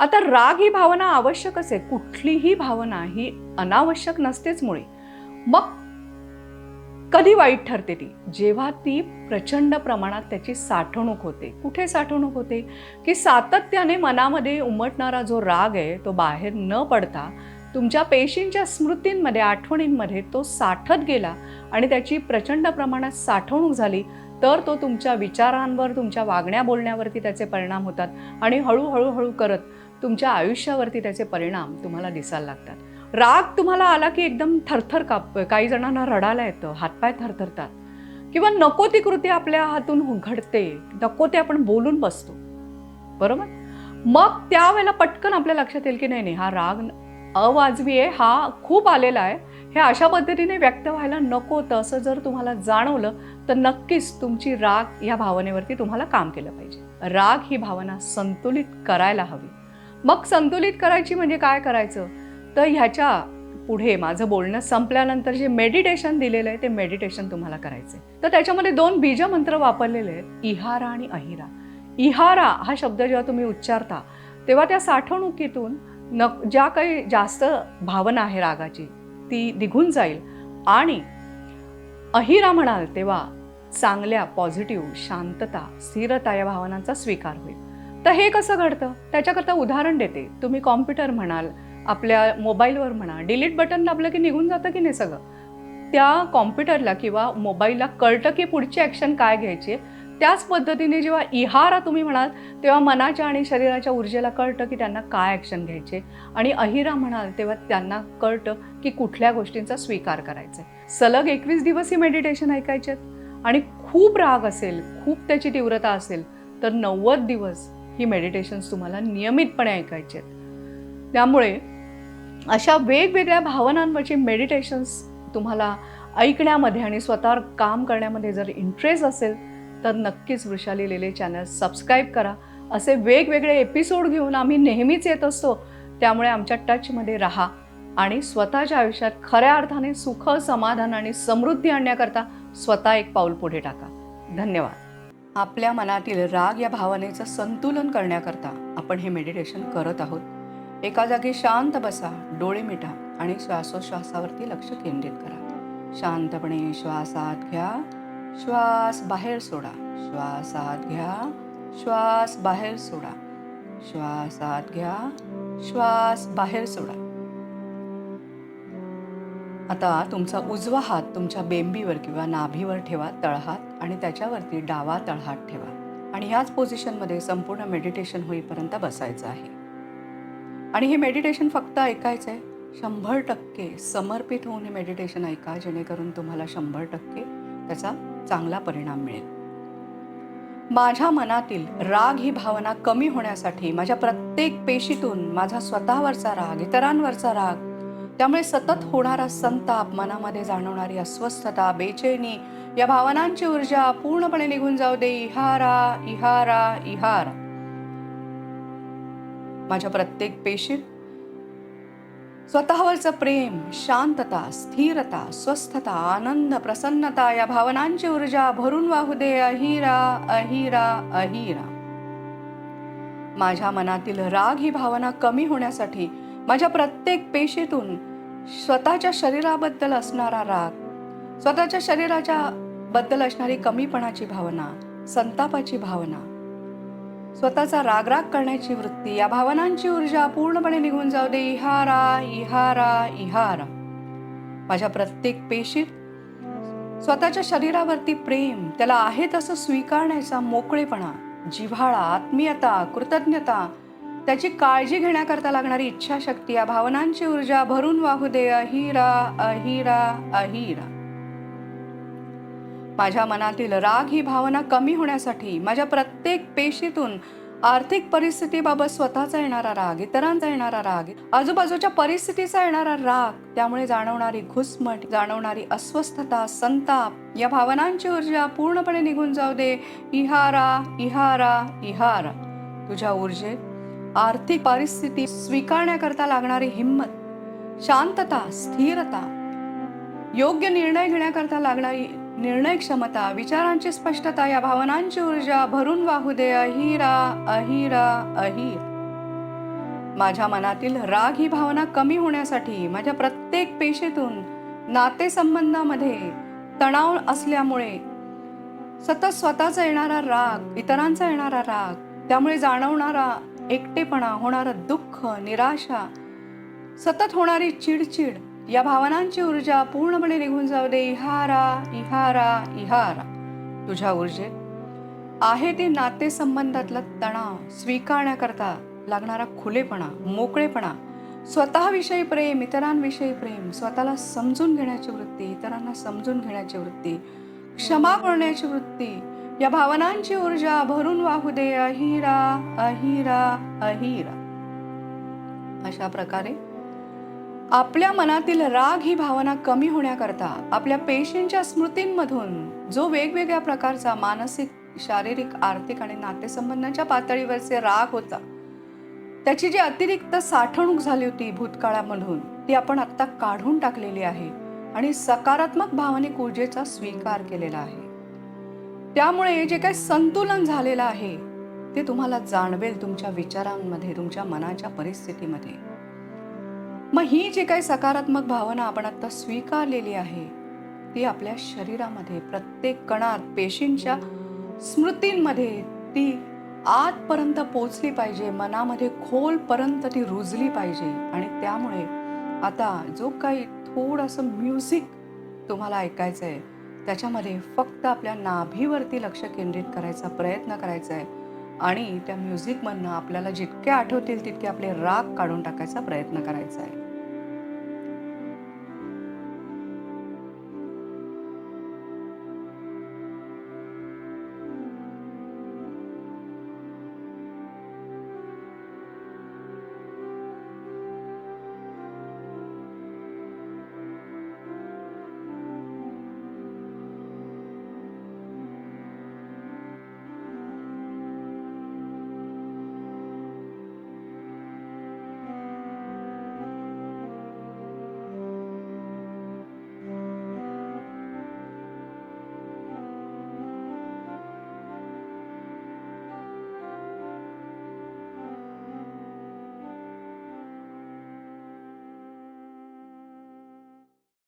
आता राग ही भावना आवश्यकच आहे. कुठलीही भावना ही अनावश्यक नसतेच मुळे. मग कधी वाईट ठरते ती? जेव्हा ती प्रचंड प्रमाणात त्याची साठवणूक होते. कुठे साठवणूक होते? की सातत्याने मनामध्ये उमटणारा जो राग आहे तो बाहेर न पडता तुमच्या पेशींच्या स्मृतींमध्ये आठवणींमध्ये तो साठत गेला आणि त्याची प्रचंड प्रमाणात साठवणूक झाली तर तो तुमच्या विचारांवर तुमच्या वागण्या बोलण्यावरती त्याचे परिणाम होतात आणि हळूहळू हळू करत तुमच्या आयुष्यावरती त्याचे परिणाम तुम्हाला दिसायला लागतात. राग तुम्हाला आला की एकदम थरथर काप काही जणांना रडायला येतं हातपाय थरथरतात. किंवा नको ती कृती आपल्या हातून घडते नको ते आपण बोलून बसतो. बरोबर? मग त्यावेळेला पटकन आपल्या लक्षात येईल की नाही नाही हा राग अवाजवी आहे हा खूप आलेला आहे. हे अशा पद्धतीने व्यक्त व्हायला नको. होतं असं जर तुम्हाला जाणवलं तर नक्कीच तुमची राग या भावनेवरती तुम्हाला काम केलं पाहिजे. राग ही भावना संतुलित करायला हवी. मग संतुलित करायची म्हणजे काय करायचं? तर ह्याच्या पुढे माझं बोलणं संपल्यानंतर जे मेडिटेशन दिलेलं आहे ते मेडिटेशन तुम्हाला करायचं तर त्याच्यामध्ये दोन बीजमंत्र वापरलेले आहेत इहारा आणि अहिरा. इहारा हा शब्द जेव्हा तुम्ही उच्चारता तेव्हा त्या साठवणुकीतून न ज्या काही जास्त भावना आहे रागाची ती निघून जाईल. आणि अहिरा म्हणाल तेव्हा चांगल्या पॉझिटिव्ह शांतता स्थिरता या भावनांचा स्वीकार होईल. तर हे कसं घडतं? त्याच्याकरता उदाहरण देते. तुम्ही कॉम्प्युटर म्हणाल आपल्या मोबाईलवर म्हणा डिलीट बटन दाबलं की निघून जातं की नाही सगळं? त्या कॉम्प्युटरला किंवा मोबाईलला कळतं की पुढची ॲक्शन काय घ्यायची आहे? त्याच पद्धतीने जेव्हा इहारा तुम्ही म्हणाल तेव्हा मनाच्या आणि शरीराच्या ऊर्जेला कळतं की त्यांना काय ॲक्शन घ्यायचे आणि अहिरा म्हणाल तेव्हा त्यांना कळतं की कुठल्या गोष्टींचा स्वीकार करायचा आहे. सलग एकवीस दिवस ही मेडिटेशन ऐकायचे आणि खूप राग असेल खूप त्याची तीव्रता असेल तर नव्वद दिवस ही मेडिटेशन्स तुम्हाला नियमितपणे ऐकायचे आहेत. त्यामुळे अशा वेगवेगळ्या भावनांवरची मेडिटेशन्स तुम्हाला ऐकण्यामध्ये आणि स्वतःवर काम करण्यामध्ये जर इंटरेस्ट असेल तर नक्कीच वृषाली लेले चॅनल सबस्क्राईब करा. असे वेगवेगळे एपिसोड घेऊन आम्ही नेहमीच येत असतो. त्यामुळे आमच्या टचमध्ये राहा आणि स्वतःच्या आयुष्यात खऱ्या अर्थाने सुख समाधान आणि समृद्धी आणण्याकरता स्वतः एक पाऊल पुढे टाका. धन्यवाद. आपल्या मनातील राग या भावनेचं संतुलन करण्याकरता आपण हे मेडिटेशन करत आहोत. एका जागी शांत बसा डोळे मिटा आणि श्वासोश्वासावरती लक्ष केंद्रित करा. शांतपणे श्वासात घ्या श्वास बाहेर सोडा. श्वासात घ्या श्वास बाहेर सोडा. श्वासात घ्या श्वास बाहेर सोडा. आता तुमचा उजवा हात तुमच्या बेंबीवर किंवा नाभीवर ठेवा तळहात आणि त्याच्यावरती डावा तळहात ठेवा. आणि ह्याच पोझिशनमध्ये संपूर्ण मेडिटेशन होईपर्यंत बसायचं आहे. आणि हे मेडिटेशन फक्त ऐकायचं आहे शंभर टक्के समर्पित होऊन हे मेडिटेशन ऐका जेणेकरून तुम्हाला शंभर टक्के त्याचा चांगला परिणाम मिळेल. माझ्या मनातील राग ही भावना कमी होण्यासाठी माझ्या प्रत्येक पेशीतून माझा स्वतःवरचा राग इतरांवरचा राग त्यामुळे सतत होणारा संताप मनामध्ये जाणवणारी अस्वस्थता बेचैनी या भावनांची ऊर्जा पूर्णपणे निघून जाऊ दे. इहारा इहारा इहारा. माझ्या प्रत्येक पेशीत स्वतःवरचं प्रेम शांतता स्थिरता स्वस्थता आनंद प्रसन्नता या भावनांची ऊर्जा भरून वाहू दे. अहिरा अहिरा अहिरा. माझ्या मनातील राग ही भावना कमी होण्यासाठी माझ्या प्रत्येक पेशीतून स्वतःच्या शरीराबद्दल असणारा राग स्वतःच्या शरीराच्या बद्दल असणारी कमीपणाची भावना संतापाची भावना स्वतःचा रागराग करण्याची वृत्ती या भावनांची ऊर्जा पूर्णपणे निघून जाऊ दे. इहारा इहारा इहारा. माझ्या प्रत्येक पेशीत स्वतःच्या शरीरावरती प्रेम त्याला आहे तसं स्वीकारण्याचा मोकळेपणा जिव्हाळा आत्मीयता कृतज्ञता त्याची काळजी घेण्याकरता लागणारी इच्छाशक्ती या भावनांची ऊर्जा भरून वाहू दे. अहिरा अहिरा अहिरा. माझ्या मनातील राग ही भावना कमी होण्यासाठी माझ्या प्रत्येक पेशीतून आर्थिक परिस्थितीबाबत स्वतःचा येणारा राग इतरांचा येणारा राग आजूबाजूच्या परिस्थितीचा येणारा राग त्यामुळे जाणवणारी घुसमट जाणवणारी अस्वस्थता संताप या भावनांची ऊर्जा पूर्णपणे निघून जाऊ दे. इहारा इहारा इहारा. तुझ्या ऊर्जेत आर्थिक परिस्थिती स्वीकारण्याकरता लागणारी हिंमत शांतता स्थिरता योग्य निर्णय घेण्याकरता लागणारी निर्णय क्षमता विचारांची स्पष्टता या भावनांची ऊर्जा भरून वाहू दे. अहिरा अहिरा अहिर. माझ्या मनातील राग ही भावना कमी होण्यासाठी माझ्या प्रत्येक पेशेतून नातेसंबंधामध्ये तणाव असल्यामुळे सतत स्वतःचा येणारा राग इतरांचा येणारा राग त्यामुळे जाणवणारा एकटेपणा होणारं दुःख निराशा सतत होणारी चिडचिड या भावनांची ऊर्जा पूर्णपणे निघून जाऊ दे. इहारा इहारा इहारा. तुझ्या ऊर्जेत आहे ते नातेसंबंधातला तणाव स्वीकारण्याकरता लागणारा खुलेपणा मोकळेपणा स्वतःविषयी प्रेम इतरांविषयी प्रेम स्वतःला समजून घेण्याची वृत्ती इतरांना समजून घेण्याची वृत्ती क्षमा करण्याची वृत्ती या भावनांची ऊर्जा भरून वाहू दे अहिरा अहिरा अहिरा. अशा प्रकारे आपल्या मनातील राग ही भावना कमी होण्याकरता आपल्या पेशींच्या स्मृतींमधून जो वेगवेगळ्या प्रकारचा मानसिक शारीरिक आर्थिक आणि नातेसंबंधांच्या पातळीवरचे राग होता त्याची जी अतिरिक्त साठवणूक झाली होती भूतकाळामधून ती आपण आत्ता काढून टाकलेली आहे आणि सकारात्मक भावनिक ऊर्जेचा स्वीकार केलेला आहे. त्यामुळे जे काही संतुलन झालेलं आहे ते तुम्हाला जाणवेल तुमच्या विचारांमध्ये तुमच्या मनाच्या परिस्थितीमध्ये. मग ही जी काही सकारात्मक भावना आपण आत्ता स्वीकारलेली आहे ती आपल्या शरीरामध्ये प्रत्येक कणात पेशींच्या स्मृतींमध्ये ती आतपर्यंत पोचली पाहिजे मनामध्ये खोलपर्यंत ती रुजली पाहिजे. आणि त्यामुळे आता जो काही थोडंसं म्युझिक तुम्हाला ऐकायचं आहे त्याच्यामध्ये फक्त आपल्या नाभीवरती लक्ष केंद्रित करायचा प्रयत्न करायचा आहे. आणि त्या म्युझिकमधनं आपल्याला जितके आठवतील तितके आपले राग काढून टाकायचा प्रयत्न करायचा आहे.